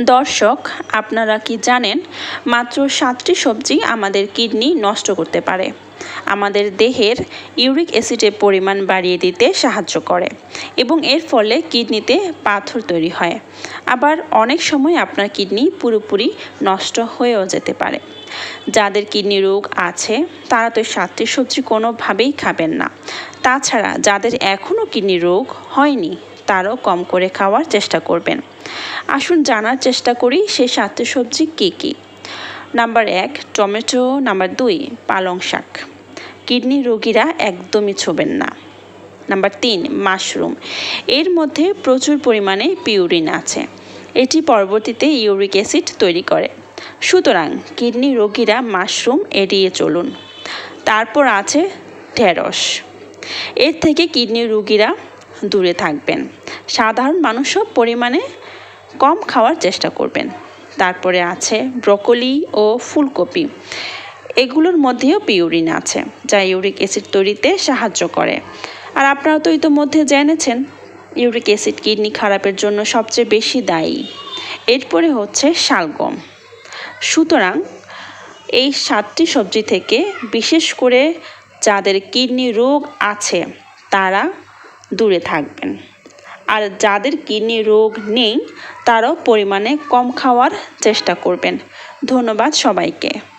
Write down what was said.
দর্শক, আপনারা কি জানেন, মাত্র সাতটি সবজি আমাদের কিডনি নষ্ট করতে পারে। আমাদের দেহের ইউরিক অ্যাসিডের পরিমাণ বাড়িয়ে দিতে সাহায্য করে এবং এর ফলে কিডনিতে পাথর তৈরি হয়। আবার অনেক সময় আপনার কিডনি পুরোপুরি নষ্ট হয়েও যেতে পারে। যাদের কিডনি রোগ আছে, তারা তো সাতটি সবজি কোনোভাবেই খাবেন না। তাছাড়া যাদের এখনও কিডনি রোগ হয়নি তারাও কম করে খাওয়ার চেষ্টা করবেন। আসুন জানার চেষ্টা করি সেই সাতটি সবজি কী কী। নাম্বার এক, টমেটো। নাম্বার দুই, পালং শাক। কিডনি রোগীরা একদমই ছোবেন না। নাম্বার তিন, মাশরুম। এর মধ্যে প্রচুর পরিমাণে পিউরিন আছে। এটি পরবর্তীতে ইউরিক অ্যাসিড তৈরি করে। সুতরাং কিডনি রোগীরা মাশরুম এড়িয়ে চলুন। তারপর আছে ঢেঁড়স। এর থেকে কিডনি রোগীরা দূরে থাকবেন। সাধারণ মানুষও পরিমাণে কম খাওয়ার চেষ্টা করবেন। তারপরে আছে ব্রকলি ও ফুলকপি। এগুলোর মধ্যেও পিউরিন আছে, যা ইউরিক অ্যাসিড তৈরিতে সাহায্য করে। আর আপনারা তো ইতোমধ্যে জেনেছেন, ইউরিক অ্যাসিড কিডনি খারাপের জন্য সবচেয়ে বেশি দায়ী। এরপরে হচ্ছে শালগম। সুতরাং এই সাতটি সবজি থেকে বিশেষ করে যাদের কিডনি রোগ আছে, তারা দূরে থাকবেন। আর যাদের কিডনি রোগ নেই, তারাও পরিমাণে কম খাওয়ার চেষ্টা করবেন। ধন্যবাদ সবাইকে।